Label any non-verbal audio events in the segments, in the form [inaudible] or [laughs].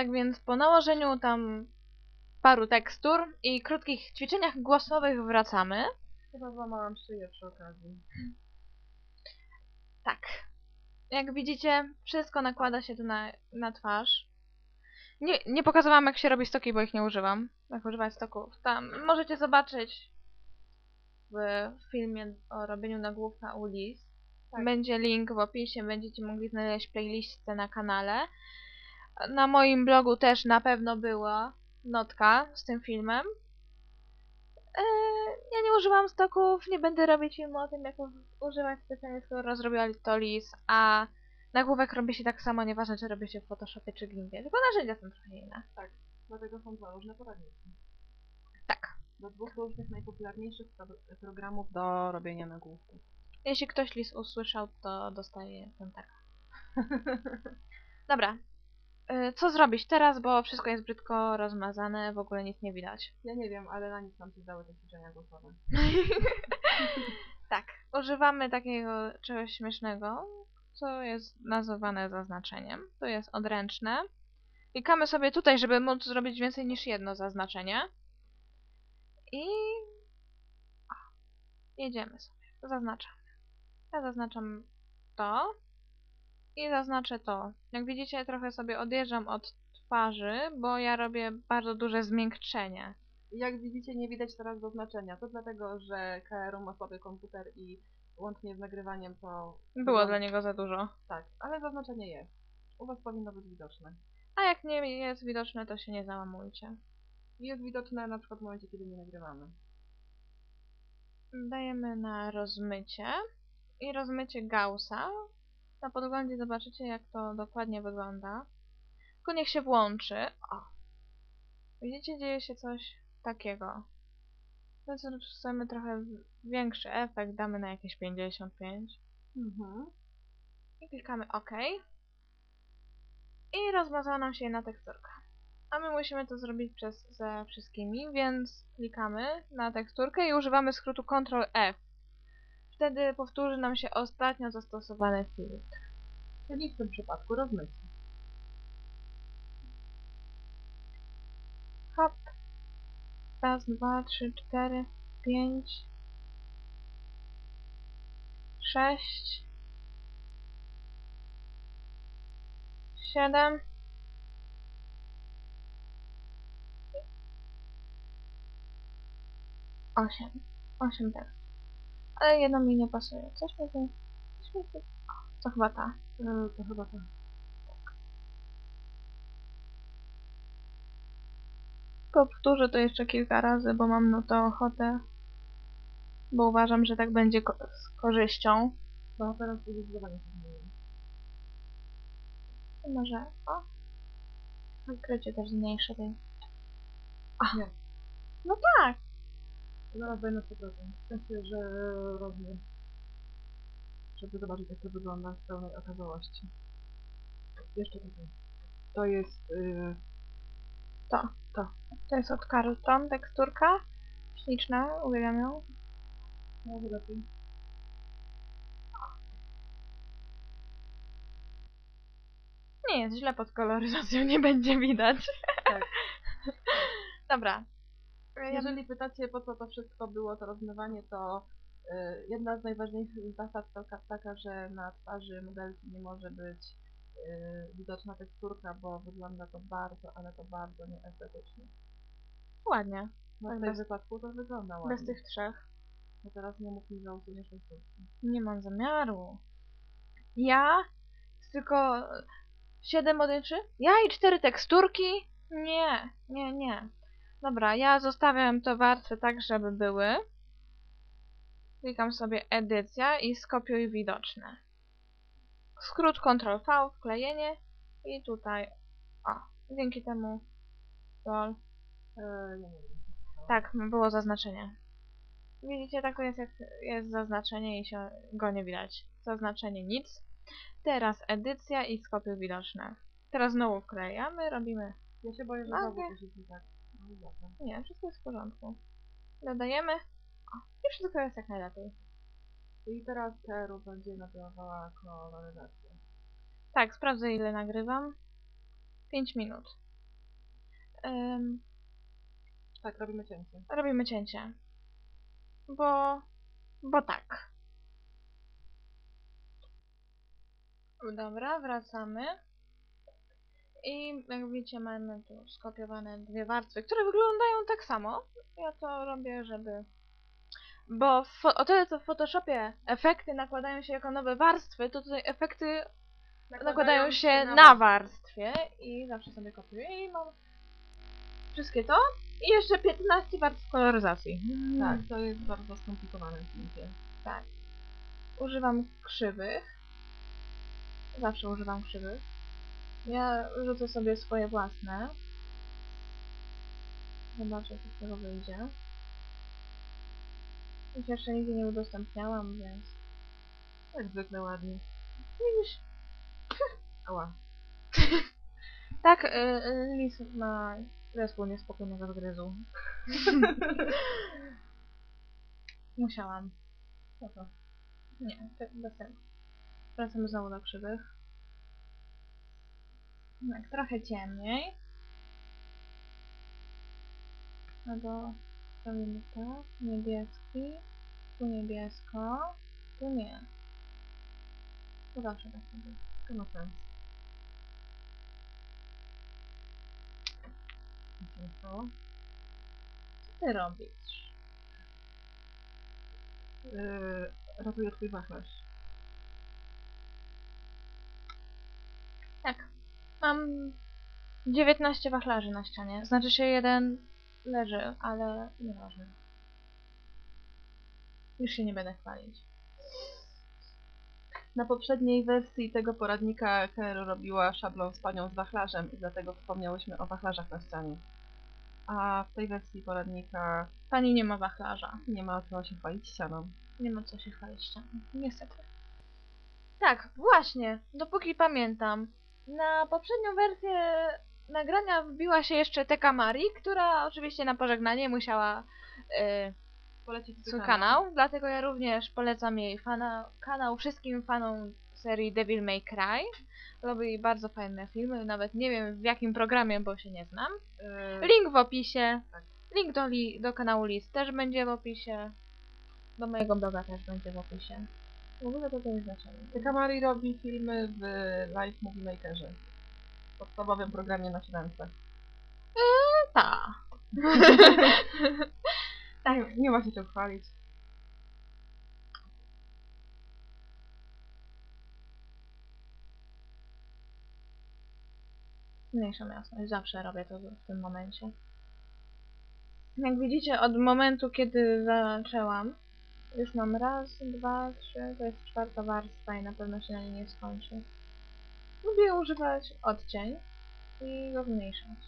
Tak więc po nałożeniu tam paru tekstur i krótkich ćwiczeniach głosowych wracamy. Chyba złamałam szyję przy okazji. Tak. Jak widzicie, wszystko nakłada się tu na, na twarz. Nie, nie pokazywałam jak się robi stoki, bo ich nie używam. Jak używać stoków. Tam możecie zobaczyć w filmie o robieniu nagłówka u Liz. Tak. Będzie link w opisie, będziecie mogli znaleźć playlistę na kanale. Na moim blogu też na pewno była notka z tym filmem. Eee, ja nie używam stoków, nie będę robić filmu o tym, jak używać specjalnie, skoro zrobiła to Liz, a nagłówek robi się tak samo, nieważne czy robi się w Photoshopie czy Gimpie, tylko narzędzia są trochę inne. Dlatego są dwa różne poradniki. Tak. Do dwóch różnych najpopularniejszych pro programów do robienia nagłówków. Jeśli ktoś Liz usłyszał, to dostaje kontakt. [laughs] Dobra. E, Co zrobić teraz, bo wszystko jest brzydko rozmazane, w ogóle nic nie widać. [laughs] Ja nie wiem, ale na nic nam się dały te ćwiczenia głosowe. tak, używamy takiego czegoś śmiesznego, co jest nazywane zaznaczeniem. To jest odręczne. Klikamy sobie tutaj, żeby móc zrobić więcej niż jedno zaznaczenie. I... O, jedziemy sobie. Zaznaczamy. Ja zaznaczam to. I zaznaczę to. Jak widzicie, trochę sobie odjeżdżam od twarzy, bo ja robię bardzo duże zmiękczenie. Jak widzicie, nie widać teraz zaznaczenia. To dlatego, że KRO ma słaby komputer i łącznie z nagrywaniem to... Było dla niego za dużo. Tak, ale zaznaczenie jest. U Was powinno być widoczne. A jak nie jest widoczne, to się nie załamujcie. Jest widoczne na przykład w momencie, kiedy nie nagrywamy. Dajemy na rozmycie i rozmycie Gaussa. Na podglądzie zobaczycie, jak to dokładnie wygląda. Tylko niech się włączy. O. Widzicie, dzieje się coś takiego. Więc chcemy trochę większy efekt, damy na jakieś 55. Mhm. I klikamy OK. I rozmazała nam się jedna teksturka. A my musimy to zrobić przez, ze wszystkimi, więc klikamy na teksturkę i używamy skrótu Ctrl F. Wtedy powtórzy nam się ostatnio zastosowany filtr. Czyli w tym przypadku rozmycie. Hop. Raz, dwa, trzy, cztery, pięć, sześć, siedem, osiem. Osiem teraz. Ale jedno mi nie pasuje. Coś mi tu... Coś mi tu... O, to chyba ta. E, to chyba tak. Powtórzę to jeszcze kilka razy, bo mam na to ochotę. Bo uważam, że tak będzie ko z korzyścią. No teraz zdecydowanie się. Może, o. Wykrycie też zmniejszę tej. Nie. No tak. Zaraz daj na 100%. W sensie, że rozumiem. Żeby zobaczyć, jak to wygląda w pełnej okazałości. Jeszcze tutaj. To jest... Yy, To, to. To jest od Carlton teksturka. Śliczna, uwielbiam ją. może lepiej. Nie jest źle pod koloryzacją, nie będzie widać. Tak. [laughs] Dobra. Jeżeli pytacie, po co to wszystko było, to rozmywanie, to y, jedna z najważniejszych zasad to ka- taka, że na twarzy modelki nie może być y, widoczna teksturka, bo wygląda to bardzo, ale to bardzo nieestetycznie. ładnie. No w tym bez- wypadku to wygląda ładnie. Bez tych trzech. No teraz nie mów mi, że usuniesz teksturki. Nie mam zamiaru. Ja? Tylko 7 odjęczy? Ja i cztery teksturki? Nie, nie, nie. Dobra, ja zostawiam te warstwy tak, żeby były. Klikam sobie edycja i skopiuj widoczne. Skrót Ctrl V, wklejenie i tutaj, o, dzięki temu, lol, E, tak, było zaznaczenie. Widzicie, tak to jest jak jest zaznaczenie i się go nie widać. Zaznaczenie nic. Teraz edycja i skopiuj widoczne. Teraz znowu wklejamy, robimy... Ja się boję, że A, znowu coś tak. Nie, wszystko jest w porządku. Dodajemy. O, i wszystko jest jak najlepiej. I teraz Teru będzie nagrywała koloryzację. Tak, sprawdzę ile nagrywam. 5 minut. Ym, Tak, robimy cięcie. robimy cięcie. Bo, bo tak. Dobra, wracamy. I jak widzicie mamy tu skopiowane dwie warstwy, które wyglądają tak samo. Ja to robię, żeby... Bo w, o tyle co w Photoshopie efekty nakładają się jako nowe warstwy, to tutaj efekty nakładają się na warstwie i zawsze sobie kopiuję i mam wszystkie to i jeszcze 15 warstw koloryzacji. Tak, to jest bardzo skomplikowane zdjęcie. Tak. Używam krzywych. Zawsze używam krzywych. Ja rzucę sobie swoje własne. Zobaczę, co z tego wyjdzie. Ich jeszcze nigdy nie udostępniałam, więc... Tak zwykle ładnie. Widzisz? [laughs] Ała. [laughs] Tak, y, y, lis ma zespół niespokojnego zgryzu. [laughs] Musiałam. Co to? Nie, tak bez tego. Wracamy znowu do krzywych. Tak, trochę ciemniej. Albo robimy tak, niebieski, tu niebiesko, tu nie. To zawsze tak robię. To ma sens. Co ty robisz? Yy, ratuję twój wachlarz. Tak. Mam 19 wachlarzy na ścianie. Znaczy się jeden leży, ale nieważne. Już się nie będę chwalić. Na poprzedniej wersji tego poradnika Kero robiła szablon z panią z wachlarzem i dlatego wspomniałyśmy o wachlarzach na ścianie. A w tej wersji poradnika Pani nie ma wachlarza. nie ma co się chwalić ścianą. Nie ma co się chwalić ścianą. Niestety. Tak, właśnie. Dopóki pamiętam. Na poprzednią wersję nagrania wbiła się jeszcze Teka Mari, która oczywiście na pożegnanie musiała y, Polecić swój kanał, dlatego ja również polecam jej fana, kanał wszystkim fanom serii Devil May Cry. Robi bardzo fajne filmy, nawet nie wiem w jakim programie, bo się nie znam. Yy, Link w opisie. Tak. Link do, li, do kanału List też będzie w opisie. Do mojego bloga też będzie w opisie. W ogóle to to jest znaczenie. Kamari robi filmy w Live Movie Makerze. Podstawowym programie na średce. Ta. [laughs] Tak, nie ma się czym chwalić. Mniejszą jasność. Zawsze robię to w tym momencie. Jak widzicie, od momentu, kiedy zaczęłam, już mam raz, dwa, trzy, to jest czwarta warstwa i na pewno się na niej nie skończy. Lubię używać odcień i go zmniejszać.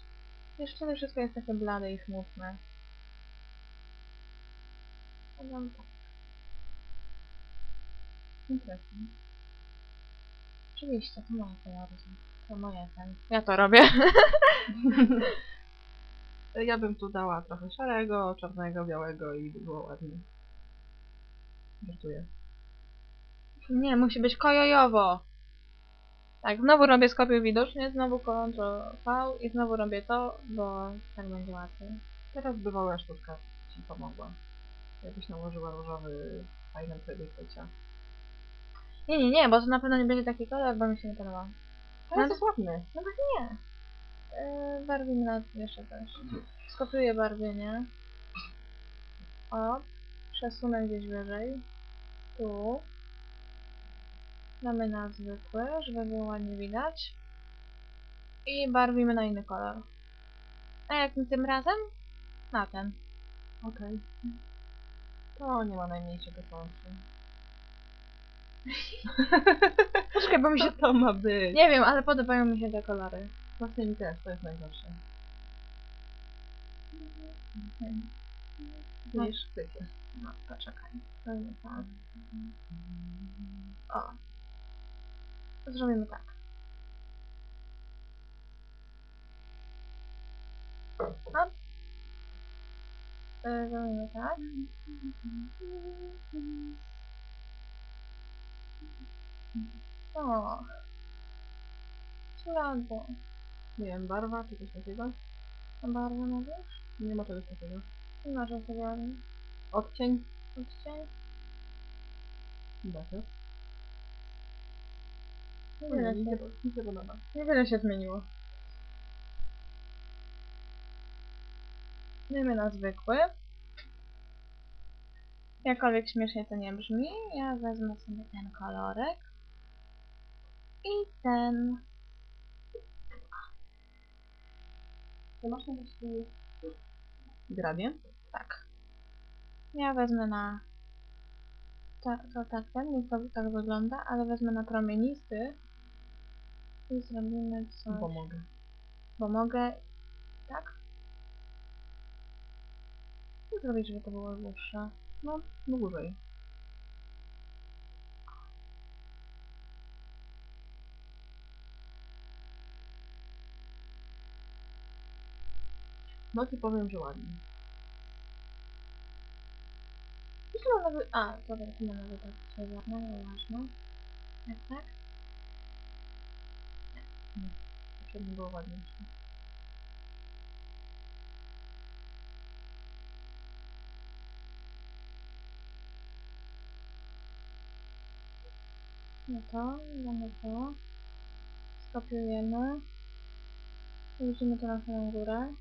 Jeszcze to wszystko jest takie blade i smutne. Powiem tak. Interesting. Oczywiście, to moje kolory. są. To moje ten. Ja to robię. [laughs] Ja bym tu dała trochę szarego, czarnego, białego i by było ładnie. Żartuję. Nie, musi być kojojowo. Tak, znowu robię skopiuj widocznie, znowu Ctrl V i znowu robię to, bo tak będzie łatwiej. Teraz bywała sztuczka ci pomogła. Jakbyś nałożyła różowy fajny przebieg bycia. Nie, nie, nie, bo to na pewno nie będzie taki kolor, bo mi się nie podoba. Ale jest ładny. No tak nie. Yy, barwimy na jeszcze też. Skopiuję barwienie. O, przesunę gdzieś wyżej. Tu. Damy na zwykłe, żeby było ładnie widać. I barwimy na inny kolor. A jak tym razem? Na ten. Okej. To nie ma najmniejszego sensu. [laughs] Troszkę, bo mi się... To ma być? Nie wiem, ale podobają mi się te kolory. Właśnie mi też, to jest najgorsze. No. Wiesz, sypie. No, poczekaj. To nie tak. O. Zrobimy tak. E, Zrobimy tak. O. Śladu. Nie wiem, barwa czy coś takiego? Bardzo mówisz? Nie ma czegoś takiego. Czegoś takiego. Odcień. Odcień? Niewiele Mi się, mi się podoba. niewiele się zmieniło. Dajmy na zwykły. Jakkolwiek śmiesznie to nie brzmi, ja wezmę sobie ten kolorek. I ten. Ty masz na myśli gradient? Tak. Ja wezmę na... To, to tak, ten, niech to tak wygląda, ale wezmę na promienisty i zrobimy coś, Bo mogę. bo mogę, tak? Co zrobić, żeby to było dłuższe? No, dłużej. No ci powiem, że ładnie. I mam nowy... A, dobra, tu mam nowy tak, przeważne, nieważne. Tak, tak. Poprzednie było ładniejsze. No to, damy to. Skopiujemy. Wrócimy to na samą górę.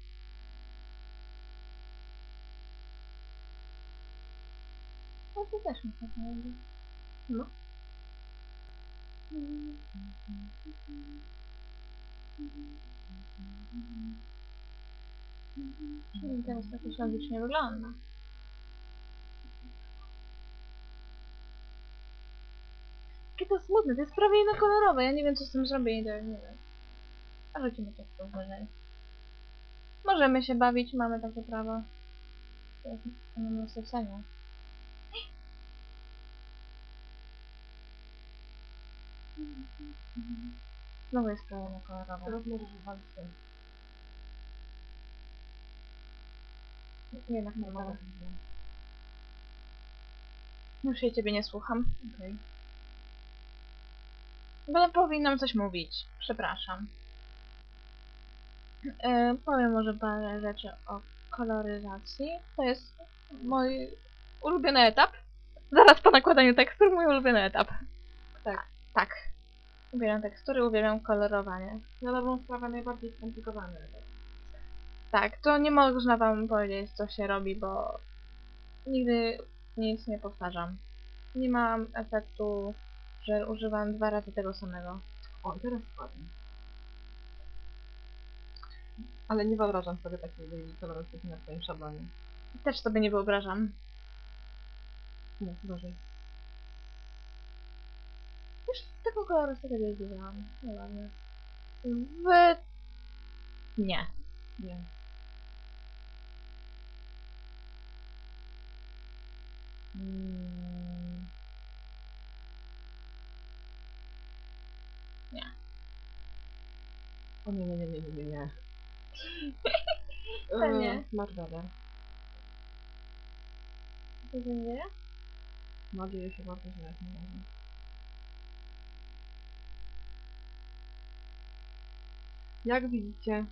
No to też mi się podoba. No. Czyli teraz to jakoś logicznie wygląda. Jakie to smutne, to jest prawie jednokolorowe, ja nie wiem co z tym zrobię, nie wiem. A rzucimy to w wyżej. Możemy się bawić, mamy takie prawo. To jest mamy Znowu jest możesz wywalić ten. Jednak nie mogę. Mogę. Już się ciebie nie słucham. Okej. Bo powinnam coś mówić. Przepraszam. E, powiem może parę rzeczy o koloryzacji. To jest mój ulubiony etap. Zaraz po nakładaniu tekstur mój ulubiony etap. Tak. Tak. Uwielbiam tekstury, uwielbiam kolorowanie. Na dobrą sprawę najbardziej skomplikowane. Tak, to nie można wam powiedzieć co się robi, bo nigdy nic nie powtarzam. Nie mam efektu, że używam dwa razy tego samego. O, teraz ładnie. Ale nie wyobrażam sobie takiej kolorystyki na twoim szablonie. Też sobie nie wyobrażam. Nie, gorzej. Już taką kolorystykę nie widziałam. No ładnie. W... Nie. Nie. Mm. Nie. O nie, nie, nie, nie, nie, nie, nie. To nie. Masz radę. Co się dzieje? No dzieje się bardzo źle. jak na razie. Jak widzicie,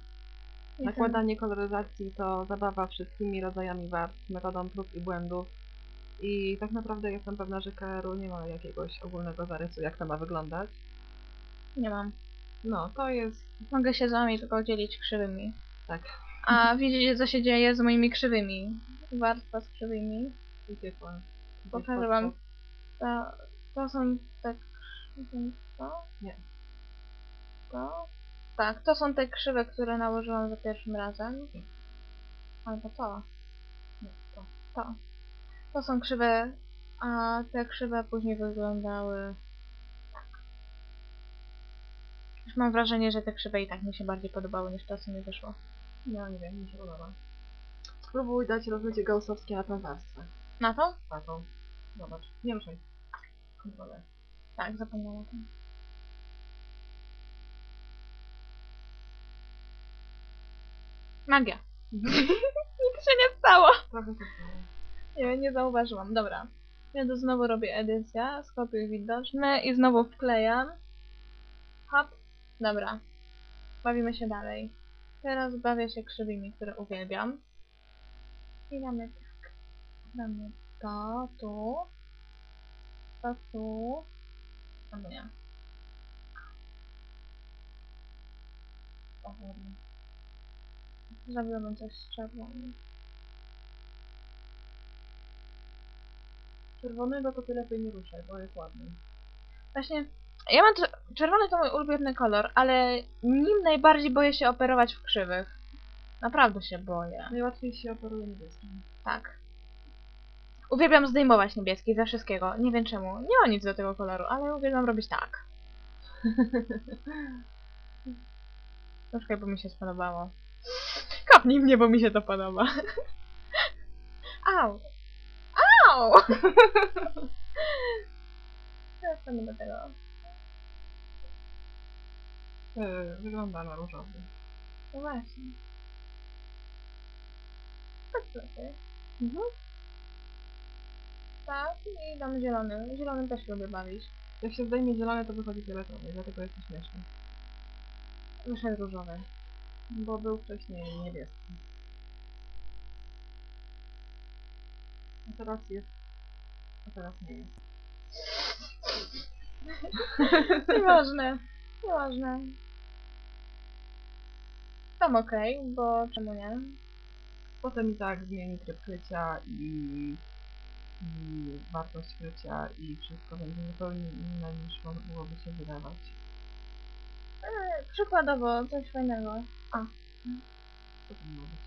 nakładanie koloryzacji to zabawa wszystkimi rodzajami warstw, metodą prób i błędów. I tak naprawdę jestem pewna, że KRU nie ma jakiegoś ogólnego zarysu, jak to ma wyglądać. Nie mam. No, to jest Mogę się z wami tylko dzielić krzywymi. tak. A widzicie co się dzieje z moimi krzywymi. Warstwa z krzywymi. I piekła. Pokażę wam. To, to są te krzywe... To? Nie. To? Tak, to są te krzywe, które nałożyłam za pierwszym razem. Albo to. Nie, to. To. To są krzywe, a te krzywe później wyglądały tak. Już mam wrażenie, że te krzywe i tak mi się bardziej podobały niż to, co mi wyszło. No nie wiem, mi się podoba. Spróbuj dać rozmycie gaussowskie na tą warstwę. Na to? Taką. Zobacz. Nie ruszaj. Kontrolę. Tak, zapomniałam o tym. Magia. [laughs] Nic się nie stało. Trochę samo. Nie, nie zauważyłam. Dobra. Ja tu znowu robię edycja, skopiuj widoczne i znowu wklejam. Hop. Dobra. Bawimy się dalej. Teraz bawię się krzywymi, które uwielbiam. I damy tak. Damy to tu. To tu. Albo nie. Powoli. Zrobiłabym coś z czerwonym. Czerwonego to ty lepiej nie ruszaj, bo jest ładny. Właśnie, ja mam... czer- Czerwony to mój ulubiony kolor, ale nim najbardziej boję się operować w krzywych. Naprawdę się boję. Najłatwiej się operuje niebieskim. Tak. Uwielbiam zdejmować niebieski ze wszystkiego. Nie wiem czemu. Nie ma nic do tego koloru, ale uwielbiam robić tak. [laughs] Troszkę, bo mi się spodobało. [laughs] Kopnij mnie, bo mi się to podoba. [laughs] Au! Au! [laughs] Wracamy do tego. Yy, wygląda na różowy. No właśnie. Tak. Mhm. Tak, i dam zielony. Zielonym też lubię bawić. Jak się zdejmie zielone, to wychodzi fioletowy, dlatego jest to śmieszne. Wyszedł różowy. Bo był wcześniej niebieski. A teraz jest... A teraz nie jest. [laughs] Nieważne. Nieważne. Tam okej, bo czemu nie? Potem i tak zmieni tryb krycia i, i wartość krycia i wszystko będzie zupełnie inne niż mogłoby się wydawać. Eee, przykładowo, coś fajnego. Co to ma być?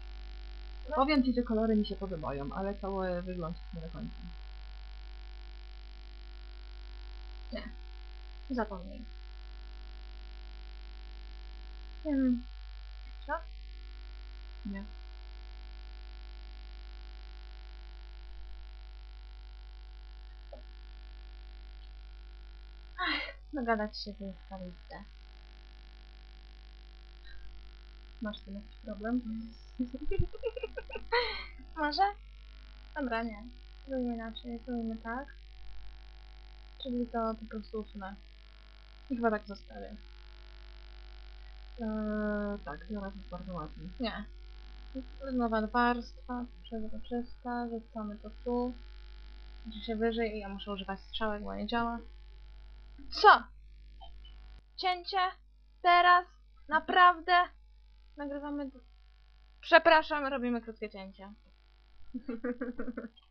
Powiem Ci, że kolory mi się podobają, ale cały wygląd nie do końca. Zapomnij. Hmm. Co? Nie. Dogadać się w tablicy. Masz z tym jakiś problem? [laughs] Może? Dobra, nie. Zrobimy inaczej. Zrobimy tak. Czyli to po prostu usunę. I chyba tak zostawię. Eee, tak, teraz jest bardzo ładnie. Nie. Nowa warstwa, przezroczysta, rzucamy to tu. Idzie się wyżej i ja muszę używać strzałek, bo nie działa. Co? Cięcie? Teraz? Naprawdę? Nagrywamy... Przepraszam, robimy krótkie cięcie. [laughs]